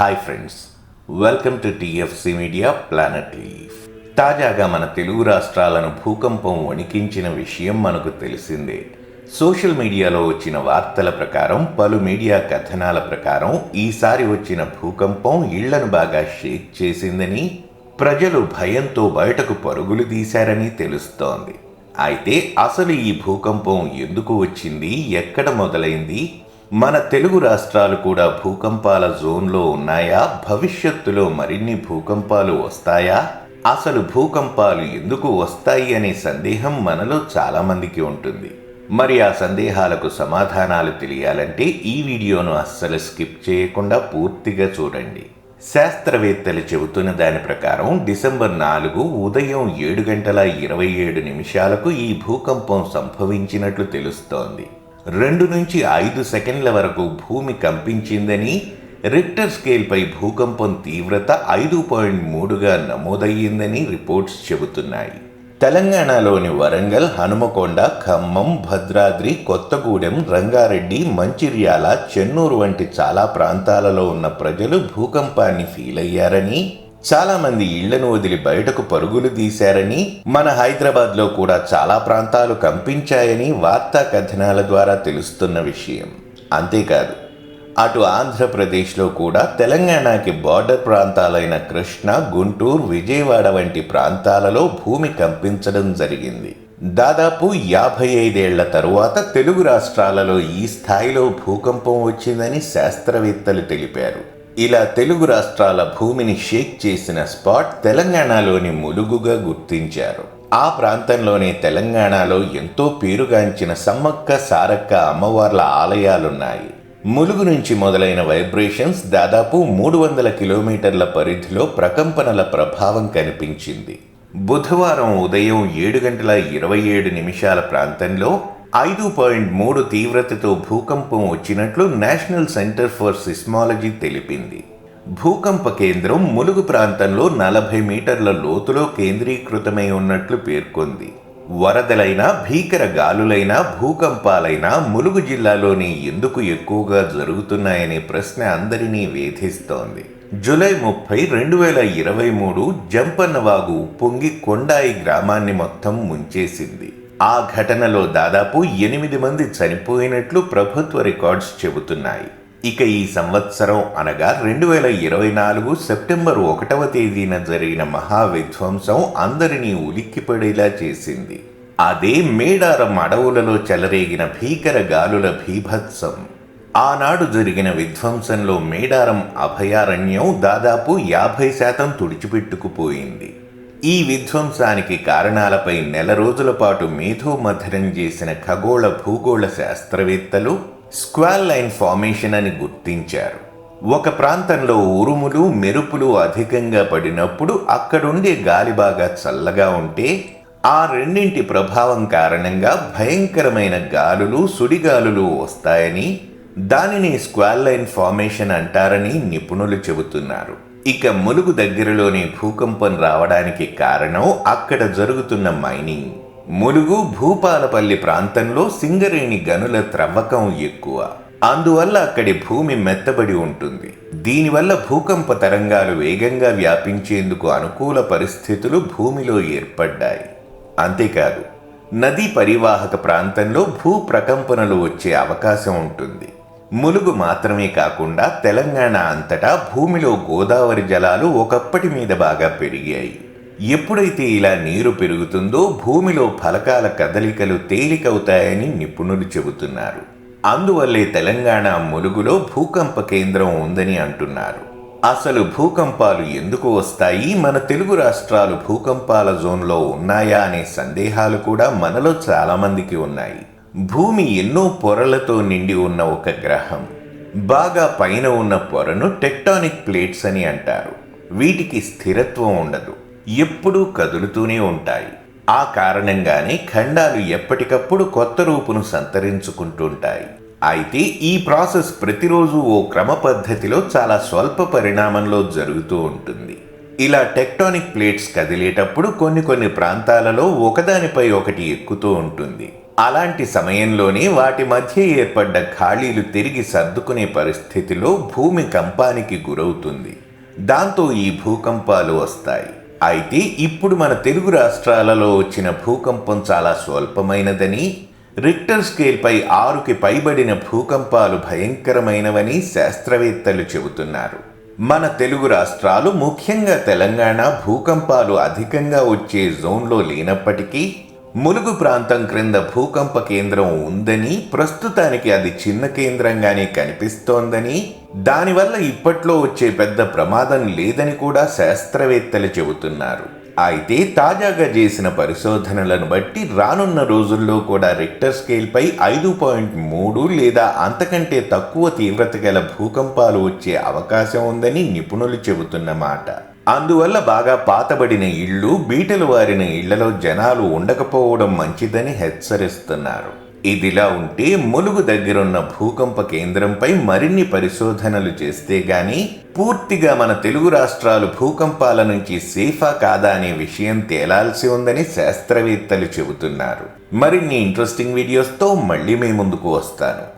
Hi friends welcome to TFC media planet leaf తాజాగా మన తెలుగు రాష్ట్రాలను భూకంపం వణికించిన విషయం మనకు తెలిసిందే. సోషల్ మీడియాలో వచ్చిన వార్తల ప్రకారం పలు మీడియా కథనాల ప్రకారం ఈసారి వచ్చిన భూకంపం ఇళ్ళను బాగా షేక్ చేసిందని ప్రజలు భయంతో బయటకు పరుగులు తీశారని తెలుస్తోంది. అయితే అసలు ఈ భూకంపం ఎందుకు వచ్చింది ఎక్కడ మొదలైంది మన తెలుగు రాష్ట్రాలు కూడా భూకంపాల జోన్లో ఉన్నాయా? భవిష్యత్తులో మరిన్ని భూకంపాలు వస్తాయా? అసలు భూకంపాలు ఎందుకు వస్తాయి అనే సందేహం మనలో చాలామందికి ఉంటుంది. మరి ఆ సందేహాలకు సమాధానాలు తెలియాలంటే ఈ వీడియోను అస్సలు స్కిప్ చేయకుండా పూర్తిగా చూడండి. శాస్త్రవేత్తలు చెబుతున్న దాని ప్రకారం డిసెంబర్ నాలుగు ఉదయం ఏడు గంటల ఇరవై ఏడు నిమిషాలకు ఈ భూకంపం సంభవించినట్లు తెలుస్తోంది. రెండు నుంచి ఐదు సెకండ్ల వరకు భూమి కంపించిందని రిక్టర్ స్కేల్పై భూకంపం తీవ్రత ఐదు పాయింట్ మూడుగా నమోదయ్యిందని రిపోర్ట్స్ చెబుతున్నాయి. తెలంగాణలోని వరంగల్ హనుమకొండ ఖమ్మం భద్రాద్రి కొత్తగూడెం రంగారెడ్డి మంచిర్యాల చెన్నూరు వంటి చాలా ప్రాంతాలలో ఉన్న ప్రజలు భూకంపాన్ని ఫీల్ అయ్యారని చాలామంది ఇళ్ళను వదిలి బయటకు పరుగులు తీశారని మన హైదరాబాద్లో కూడా చాలా ప్రాంతాలు కంపించాయని వార్తా కథనాల ద్వారా తెలుస్తున్న విషయం. అంతేకాదు అటు ఆంధ్రప్రదేశ్లో కూడా తెలంగాణకి బార్డర్ ప్రాంతాలైన కృష్ణ గుంటూరు విజయవాడ వంటి ప్రాంతాలలో భూమి కంపించడం జరిగింది. దాదాపు యాభై ఐదేళ్ళ తరువాత తెలుగు రాష్ట్రాలలో ఈ స్థాయిలో భూకంపం వచ్చిందని శాస్త్రవేత్తలు తెలిపారు. ఇలా తెలుగు రాష్ట్రాల భూమిని షేక్ చేసిన స్పాట్ తెలంగాణలోని ములుగుగా గుర్తించారు. ఆ ప్రాంతంలోనే తెలంగాణలో ఎంతో పేరుగాంచిన సమ్మక్క సారక్క అమ్మవార్ల ఆలయాలున్నాయి. ములుగు నుంచి మొదలైన వైబ్రేషన్స్ దాదాపు మూడు వందల కిలోమీటర్ల పరిధిలో ప్రకంపనల ప్రభావం కనిపించింది. బుధవారం ఉదయం ఏడు గంటల ఇరవై ఏడు నిమిషాల ప్రాంతంలో ఐదు పాయింట్ మూడు తీవ్రతతో భూకంపం వచ్చినట్లు నేషనల్ సెంటర్ ఫర్ సిస్మాలజీ తెలిపింది. భూకంప కేంద్రం ములుగు ప్రాంతంలో నలభై మీటర్ల లోతులో కేంద్రీకృతమై ఉన్నట్లు పేర్కొంది. వరదలైనా భీకర గాలులైనా భూకంపాలైనా ములుగు జిల్లాలోని ఎందుకు ఎక్కువగా జరుగుతున్నాయనే ప్రశ్న అందరినీ వేధిస్తోంది. జూలై ముప్పై రెండు వేల ఇరవై మూడు జంపన్నవాగు పొంగి కొండాయి గ్రామాన్ని మొత్తం ముంచేసింది. ఆ ఘటనలో దాదాపు ఎనిమిది మంది చనిపోయినట్లు ప్రభుత్వ రికార్డ్స్ చెబుతున్నాయి. ఇక ఈ సంవత్సరం అనగా రెండు వేల ఇరవై నాలుగు సెప్టెంబర్ ఒకటవ తేదీన జరిగిన మహా విధ్వంసం అందరినీ ఉలిక్కిపడేలా చేసింది. అదే మేడారం అడవులలో చెలరేగిన భీకర గాలుల భీభత్సం. ఆనాడు జరిగిన విధ్వంసంలో మేడారం అభయారణ్యం దాదాపు యాభై శాతం తుడిచిపెట్టుకుపోయింది. ఈ విధ్వంసానికి కారణాలపై నెల రోజుల పాటు మేధోమథనం చేసిన ఖగోళ భూగోళ శాస్త్రవేత్తలు స్క్వాల్ లైన్ ఫార్మేషన్ అని గుర్తించారు. ఒక ప్రాంతంలో ఉరుములు మెరుపులు అధికంగా పడినప్పుడు అక్కడుండే గాలి బాగా చల్లగా ఉంటే ఆ రెండింటి ప్రభావం కారణంగా భయంకరమైన గాలులు సుడిగాలులు వస్తాయని దానిని స్క్వాల్ లైన్ ఫార్మేషన్ అంటారని నిపుణులు చెబుతున్నారు. ఇక ములుగు దగ్గరలోనే భూకంపం రావడానికి కారణం అక్కడ జరుగుతున్న మైనింగ్. ములుగు భూపాలపల్లి ప్రాంతంలో సింగరేణి గనుల త్రవ్వకం ఎక్కువ. అందువల్ల అక్కడి భూమి మెత్తబడి ఉంటుంది. దీనివల్ల భూకంప తరంగాలు వేగంగా వ్యాపించేందుకు అనుకూల పరిస్థితులు భూమిలో ఏర్పడ్డాయి. అంతేకాదు నదీ పరివాహక ప్రాంతంలో భూ ప్రకంపనలు వచ్చే అవకాశం ఉంటుంది. ములుగు మాత్రమే కాకుండా తెలంగాణ అంతటా భూమిలో గోదావరి జలాలు ఒకప్పటి మీద బాగా పెరిగాయి. ఎప్పుడైతే ఇలా నీరు పెరుగుతుందో భూమిలో ఫలకాల కదలికలు తేలికవుతాయని నిపుణులు చెబుతున్నారు. అందువల్లే తెలంగాణ ములుగులో భూకంప కేంద్రం ఉందని అంటున్నారు. అసలు భూకంపాలు ఎందుకు వస్తాయి? మన తెలుగు రాష్ట్రాలు భూకంపాల జోన్లో ఉన్నాయా అనే సందేహాలు కూడా మనలో చాలామందికి ఉన్నాయి. భూమి ఎన్నో పొరలతో నిండి ఉన్న ఒక గ్రహం. బాగా పైన ఉన్న పొరను టెక్టానిక్ ప్లేట్స్ అని అంటారు. వీటికి స్థిరత్వం ఉండదు. ఎప్పుడూ కదులుతూనే ఉంటాయి. ఆ కారణంగానే ఖండాలు ఎప్పటికప్పుడు కొత్త రూపును సంతరించుకుంటుంటాయి. అయితే ఈ ప్రాసెస్ ప్రతిరోజు ఓ క్రమ పద్ధతిలో చాలా స్వల్ప పరిణామంలో జరుగుతూ ఉంటుంది. ఇలా టెక్టానిక్ ప్లేట్స్ కదిలేటప్పుడు కొన్ని కొన్ని ప్రాంతాలలో ఒకదానిపై ఒకటి ఎక్కుతూ ఉంటుంది. అలాంటి సమయంలోనే వాటి మధ్య ఏర్పడ్డ ఖాళీలు తిరిగి సర్దుకునే పరిస్థితిలో భూమి కంపానికి గురవుతుంది. దాంతో ఈ భూకంపాలు వస్తాయి. అయితే ఇప్పుడు మన తెలుగు రాష్ట్రాలలో వచ్చిన భూకంపం చాలా స్వల్పమైనదని రిక్టర్ స్కేల్పై ఆరుకి పైబడిన భూకంపాలు భయంకరమైనవని శాస్త్రవేత్తలు చెబుతున్నారు. మన తెలుగు రాష్ట్రాలు ముఖ్యంగా తెలంగాణ భూకంపాలు అధికంగా వచ్చే జోన్లో లేనప్పటికీ ములుగు ప్రాంతం క్రింద భూకంప కేంద్రం ఉందని ప్రస్తుతానికి అది చిన్న కేంద్రంగానే కనిపిస్తోందని దానివల్ల ఇప్పట్లో వచ్చే పెద్ద ప్రమాదం లేదని కూడా శాస్త్రవేత్తలు చెబుతున్నారు. అయితే తాజాగా చేసిన పరిశోధనలను బట్టి రానున్న రోజుల్లో కూడా రిక్టర్ స్కేల్పై ఐదు పాయింట్ మూడు లేదా అంతకంటే తక్కువ తీవ్రత గల భూకంపాలు వచ్చే అవకాశం ఉందని నిపుణులు చెబుతున్నమాట అందువల్ల బాగా పాతబడిన ఇళ్ళు బీటలు వారిన ఇళ్ళలో జనాలు ఉండకపోవడం మంచిదని హెచ్చరిస్తున్నారు. ఇదిలా ఉంటే ములుగు దగ్గరున్న భూకంప కేంద్రంపై మరిన్ని పరిశోధనలు చేస్తే గాని పూర్తిగా మన తెలుగు రాష్ట్రాలు భూకంపాల నుంచి సేఫా కాదా అనే విషయం తేలాల్సి ఉందని శాస్త్రవేత్తలు చెబుతున్నారు. మరిన్ని ఇంట్రెస్టింగ్ వీడియోస్తో మళ్ళీ మీ ముందుకు వస్తాను.